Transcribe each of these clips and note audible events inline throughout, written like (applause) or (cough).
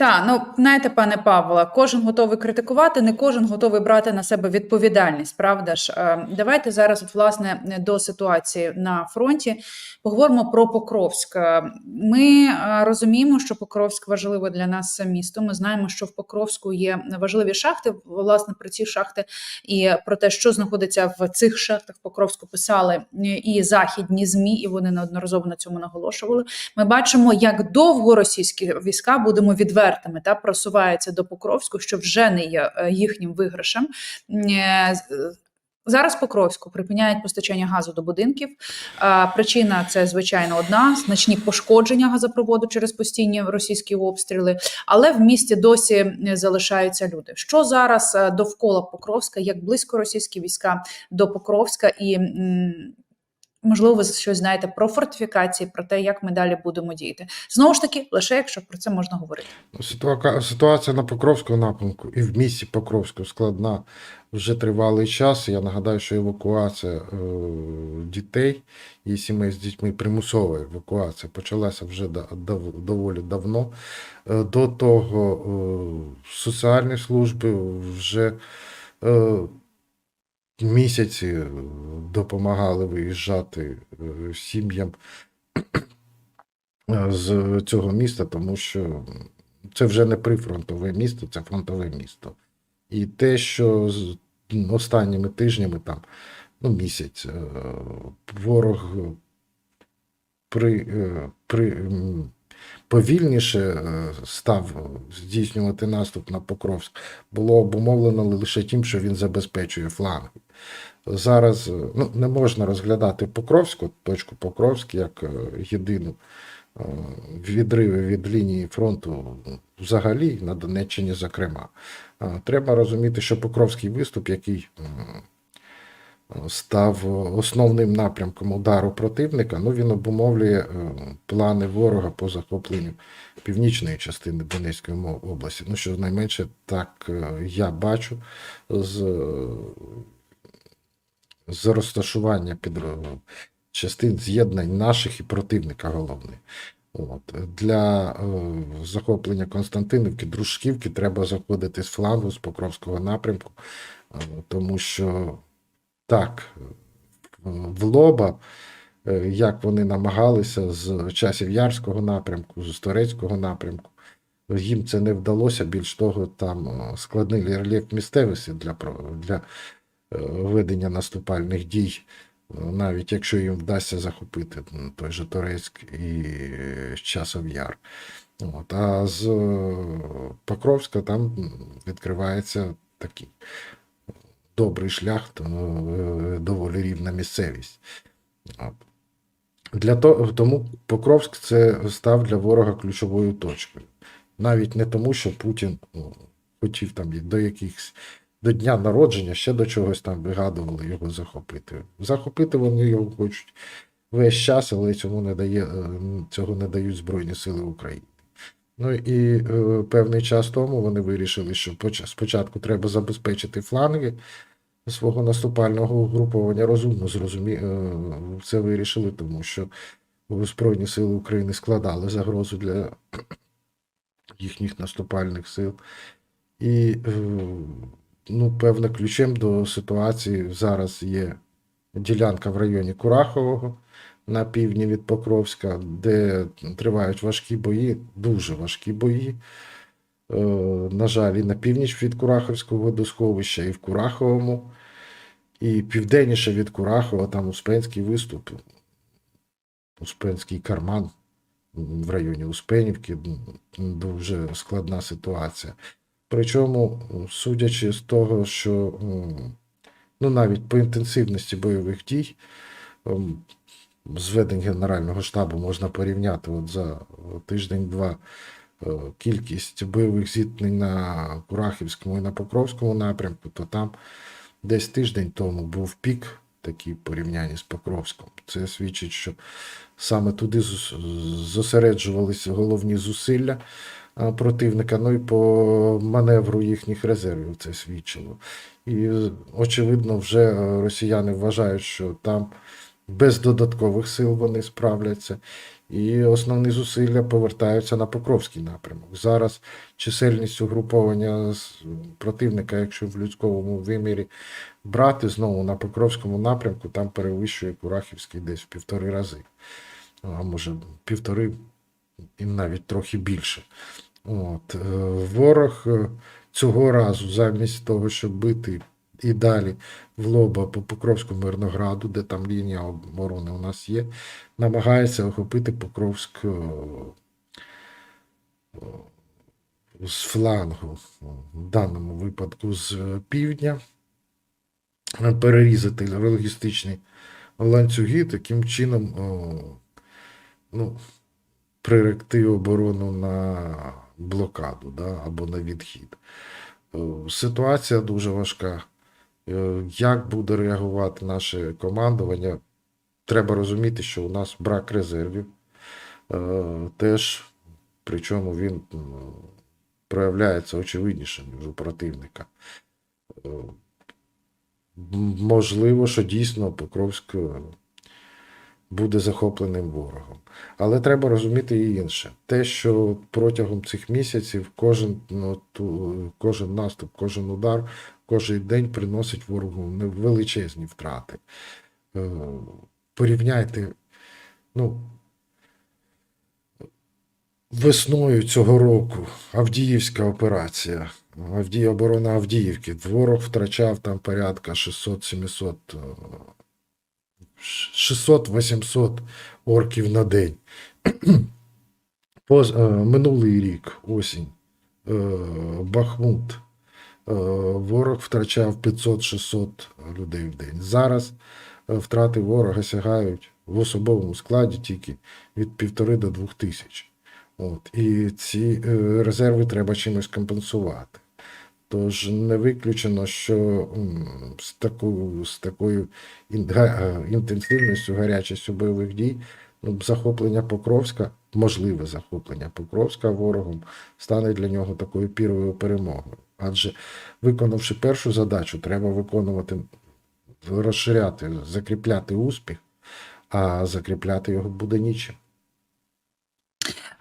Так, ну знаєте, пане Павло, кожен готовий критикувати, не кожен готовий брати на себе відповідальність. Правда ж, Е, давайте зараз, власне, до ситуації на фронті поговоримо про Покровськ. Е, Ми е, розуміємо, що Покровськ важливе для нас місто. Ми знаємо, що в Покровську є важливі шахти. Власне, про ці шахти і про те, що знаходиться в цих шахтах Покровську, писали і західні змі, і вони неодноразово на цьому наголошували. Ми бачимо, як довго російські війська будемо відвертими та просуваються до Покровську, що вже не є е, їхнім виграшем. Е, Зараз Покровську припиняють постачання газу до будинків. Причина це звичайно одна: значні пошкодження газопроводу через постійні російські обстріли. Але в місті досі е, залишаються люди. Що зараз е, довкола Покровська, як близько російські війська до Покровська, і можливо, ви щось знаєте про фортифікації, про те, як ми далі будемо діяти. Знову ж таки, лише якщо про це можна говорити. Ситуака- Ситуація на Покровському напрямку і в місті Покровську складна вже тривалий час. Я нагадаю, що евакуація е, дітей і сімей з дітьми, примусова евакуація почалася вже доволі давно. Е, До того е, соціальні служби вже місяці допомагали виїжджати е, сім'ям е, з цього міста, тому що це вже не прифронтове місто, це фронтове місто. І те, що останніми тижнями, там, ну, місяць, е, ворог при, е, при, повільніше е, став здійснювати наступ на Покровськ, було обумовлено лише тим, що він забезпечує фланги. Зараз е, ну, не можна розглядати Покровську, точку Покровськ, як е, єдину відриви від лінії фронту взагалі на Донеччині, зокрема. Треба розуміти, що Покровський виступ, який став основним напрямком удару противника, ну він обумовлює е, плани ворога по захопленню північної частини Донецької області. Ну, що найменше так е, я бачу з, з розташування під е, частин з'єднань наших і противника головне. От. Для е, захоплення Константинівки, Дружківки треба заходити з флангу, з Покровського напрямку, е, тому що так, е, в лоба, е, як вони намагалися з часів Ярського напрямку, з Торецького напрямку, їм це не вдалося. Більш того, там е, складний рельєф місцевості для, для ведення наступальних дій, навіть якщо їм вдасться захопити той же Торецьк і Часов Яр. От, а з Покровська там відкривається такий добрий шлях, то, е, доволі рівна місцевість. Для того, тому Покровськ це став для ворога ключовою точкою. Навіть не тому, що Путін ну, хотів там до якихось до дня народження ще до чогось там вигадували його захопити. Захопити вони його хочуть весь час, але цьому не дає, е, цього не дають Збройні Сили України. Ну і е, певний час тому вони вирішили, що спочатку треба забезпечити фланги свого наступального угруповання. Розумно зрозумі... е, це вирішили, тому що Збройні Сили України складали загрозу для (clears throat) їхніх наступальних сил. І, е, ну, певно, ключем до ситуації зараз є ділянка в районі Курахового на півдні від Покровська, де тривають важкі бої, дуже важкі бої. Е, На жаль, і на північ від Кураховського водосховища, і в Кураховому, і південніше від Курахова, там Успенський виступ, Успенський карман в районі Успенівки, дуже складна ситуація. Причому, судячи з того, що ну, навіть по інтенсивності бойових дій, зведень Генерального штабу можна порівняти от за тиждень-два кількість бойових зіткнень на Курахівському і на Покровському напрямку, то там десь тиждень тому був пік такий в порівнянні з Покровськом. Це свідчить, що саме туди зосереджувалися головні зусилля противника, ну і по маневру їхніх резервів це свідчило. І е, очевидно, вже е, росіяни вважають, що там без додаткових сил вони справляться. І основні зусилля повертаються на Покровський напрямок. Зараз чисельність угруповання противника, якщо в людському вимірі брати знову на Покровському напрямку, там перевищує Курахівський десь в півтори рази, а може півтори і навіть трохи більше. От. е, Ворог е, цього разу, замість того, щоб бити і далі в лоба по Покровському Мирнограду, де там лінія оборони у нас є, намагається охопити Покровськ е, е, з флангу, в даному випадку з півдня, е, перерізати логістичні ланцюги, таким чином ну, приректи оборону на блокаду да, або на відхід. Ситуація дуже важка. Е, Як буде реагувати наше командування? Треба розуміти, що у нас брак резервів. Е, Теж, причому він проявляється очевидніше, ніж у противника. Е, Можливо, що дійсно Покровськ е, буде захопленим ворогом. Але треба розуміти і інше. Те, що протягом цих місяців кожен, ну, ту- кожен наступ, кожен удар, кожен день приносить ворогу величезні втрати. Е, Порівняйте, ну, весною цього року Авдіївська операція, Авдій, оборона Авдіївки. Ворог втрачав там порядка 600-700 е, 600-800 орків на день. (clears throat) Е, минулий рік, осінь, е, Бахмут. Е, ворог втрачав 500-600 людей в день. Зараз втрати ворога сягають в особовому складі тільки від півтори до двох тисяч. От. І ці резерви треба чимось компенсувати. Тож не виключено, що з, таку, з такою е, інтенсивністю, гарячістю бойових дій, ну, захоплення Покровська, можливе захоплення Покровська ворогом, стане для нього такою піровою перемогою. Адже виконавши першу задачу, треба виконувати, розширяти, закріпляти успіх, а закріпляти його буде нічим.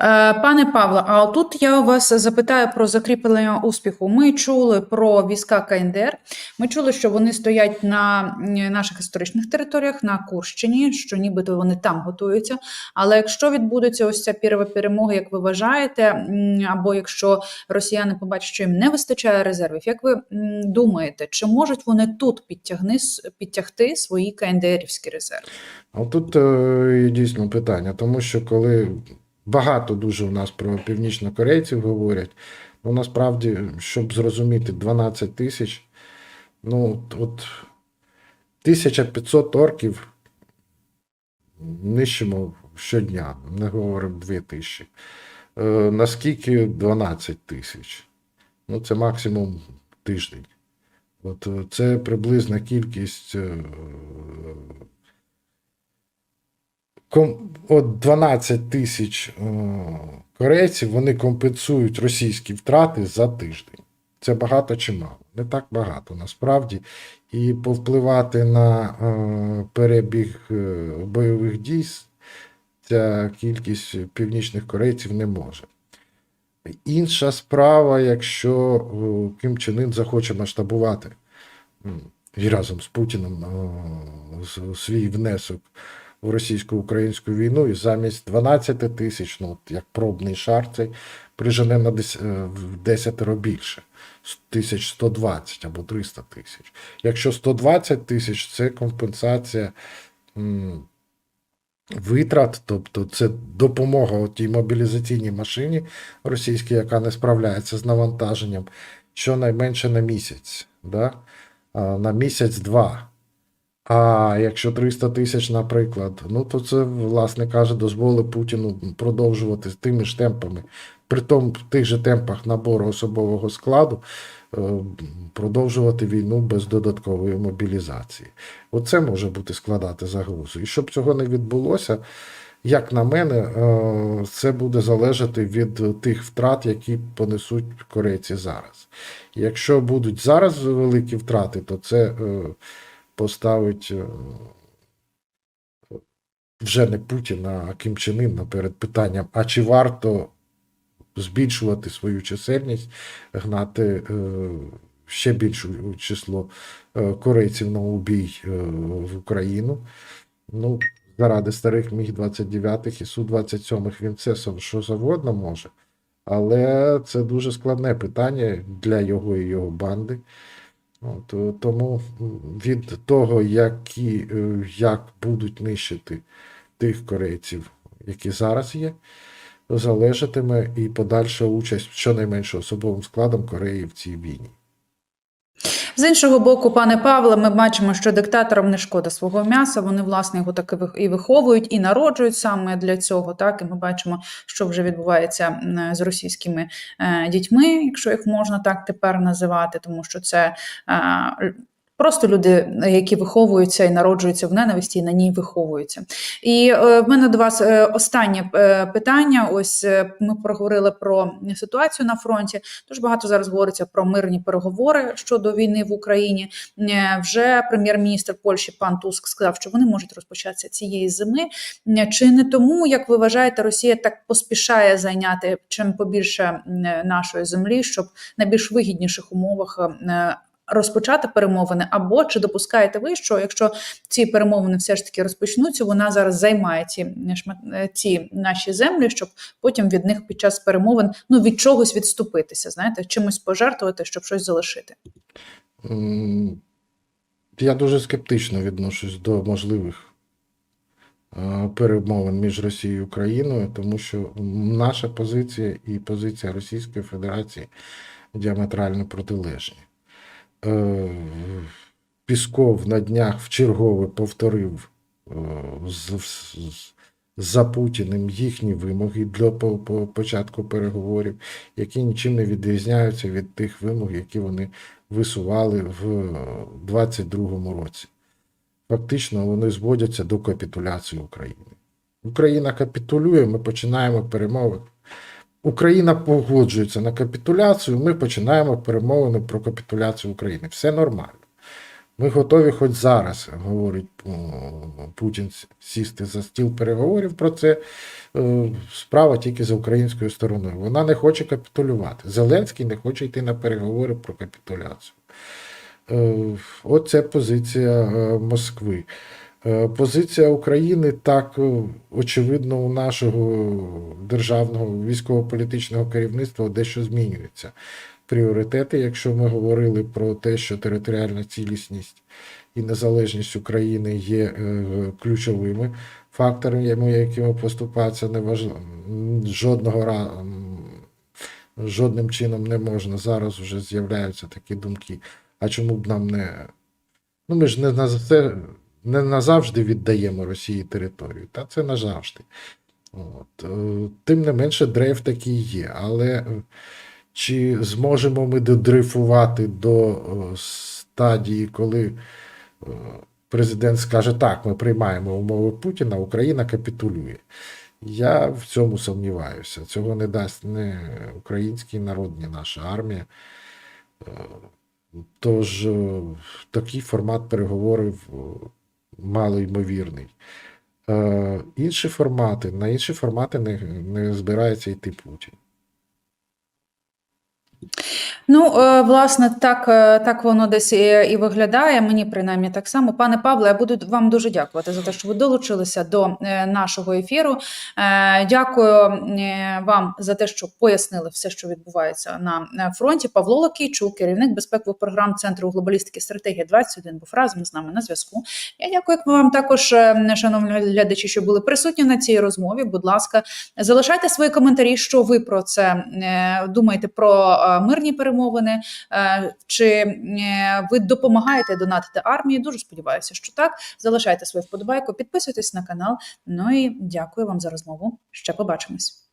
Е, Пане Павло, а тут я вас запитаю про закріплення успіху. Ми чули про війська КНДР. Ми чули, що вони стоять на наших історичних територіях на Курщині, що нібито вони там готуються. Але якщо відбудеться ось ця пірова перемога, як ви вважаєте, або якщо росіяни побачать, що їм не вистачає резервів, як ви думаєте, чи можуть вони тут підтягни, підтягти свої КНДРівські резерви? А тут е, дійсно питання, тому що коли багато дуже у нас про північнокорейців говорять, ну насправді, щоб зрозуміти 12 тисяч, ну от 1500 орків нищимо щодня, не говоримо 2000. Е, наскільки 12 тисяч? Ну, це максимум тиждень. От е, це приблизна кількість. е, От 12 тисяч е, корейців вони компенсують російські втрати за тиждень. Це багато чи мало? Не так багато насправді. І повпливати на е, перебіг е, бойових дій ця кількість північних корейців не може. Інша справа, якщо Ким Чен Ын захоче масштабувати і разом з Путіним свій внесок в російсько-українську війну, і замість 12 тисяч, ну, як пробний шар, цей прижене на дес- е, в 10 більше. С- 1120 або 300 тисяч. Якщо 120 тисяч, це компенсація м, витрат, тобто це допомога тій мобілізаційній машині російській, яка не справляється з навантаженням, щонайменше на місяць. Да? На місяць-два. А якщо 300 тисяч, наприклад, ну то це, власне каже, дозволить Путіну продовжувати тими ж темпами, при тому в тих же темпах набору особового складу, е, продовжувати війну без додаткової мобілізації. Оце може бути складати загрозу. І щоб цього не відбулося, як на мене, е, це буде залежати від тих втрат, які понесуть корейці зараз. Якщо будуть зараз великі втрати, то це е, поставить е, вже не Путіна, а Ким Чен Ына перед питанням, а чи варто збільшувати свою чисельність, гнати е, ще більше число е, корейців на убій в Україну. Ну, заради старих міг 29 і су 27 він со- що завгодно може. Але це дуже складне питання для його і його банди. От, е, тому від того, які, е, як будуть нищити тих корейців, які зараз є, залежатиме і подальша участь щонайменше особовим складом Кореї в цій війні. З іншого боку, пане Павле, ми бачимо, що диктаторам не шкода свого м'яса. Вони власне його так і виховують, і народжують саме для цього. Так і ми бачимо, що вже відбувається з російськими е, дітьми, якщо їх можна так тепер називати, тому що це. Просто люди, які виховуються і народжуються в ненависті, і на ній виховуються. І е, в мене до вас е, останнє е, питання. Ось ми проговорили про ситуацію на фронті. Дуже багато зараз говориться про мирні переговори щодо війни в Україні. Вже прем'єр-міністр Польщі пан Туск сказав, що вони можуть розпочатися цієї зими. Чи не тому, як ви вважаєте, Росія так поспішає зайняти чим побільше нашої землі, щоб на більш вигідніших умовах розпочати перемовини? Або чи допускаєте ви, що якщо ці перемовини все ж таки розпочнуться, вона зараз займає ці е, е, ці наші землі, щоб потім від них під час перемовин ну від чогось відступитися, знаєте, чимось пожертвувати, щоб щось залишити. Я дуже скептично відношусь до можливих е, перемовин між Росією і Україною, тому що наша позиція і позиція Російської Федерації діаметрально протилежні. Е, Пісков на днях вчергове повторив е, за Путіним їхні вимоги для по, по початку переговорів, які нічим не відрізняються від тих вимог, які вони висували в 22-му році. Фактично, вони зводяться до капітуляції України. Україна капітулює, ми починаємо перемови. Україна погоджується на капітуляцію, ми починаємо перемовини про капітуляцію України. Все нормально. Ми готові хоч зараз, говорить Путін, сісти за стіл переговорів про це. Е, Справа тільки за українською стороною. Вона не хоче капітулювати. Зеленський не хоче йти на переговори про капітуляцію. Е, Оце позиція е, Москви. Е, Позиція України так, е, очевидно, у нашого державного військово-політичного керівництва дещо змінюється. Пріоритети, якщо ми говорили про те, що територіальна цілісність і незалежність України є е, ключовими факторами, якими поступатися не важ... жодного разу. Жодним чином не можна. Зараз вже з'являються такі думки. А чому б нам не. Ну, ми ж не на це не назавжди віддаємо Росії територію. Та це назавжди. От. е, Тим не менше, дрейф такий є. Але е, чи зможемо ми додрейфувати до е, стадії, коли президент скаже, так, ми приймаємо умови Путіна, Україна капітулює. Я в цьому сумніваюся. Цього не дасть не український народ, ні наша армія. Тож такий формат переговорів малоймовірний. Е, Інші формати, на інші формати не, не збирається йти Путін. Ну, е, власне, так, е, так воно десь і, виглядає. Мені принаймні так само. Пане Павле, я буду вам дуже дякувати за те, що ви долучилися до е, нашого ефіру. Дякую вам за те, що пояснили все, що відбувається на фронті. Павло Лакійчук, керівник безпекових програм Центру глобалістики стратегія 21, був разом з нами на зв'язку. Я дякую вам також, шановні глядачі, що були присутні на цій розмові. Будь ласка, залишайте свої коментарі, що ви про це думаєте про мирні перемовини. Е, Чи е, ви допомагаєте донатити армії? Дуже сподіваюся, що так. Залишайте свою вподобайку, підписуйтесь на канал. Ну і дякую вам за розмову. Ще побачимось.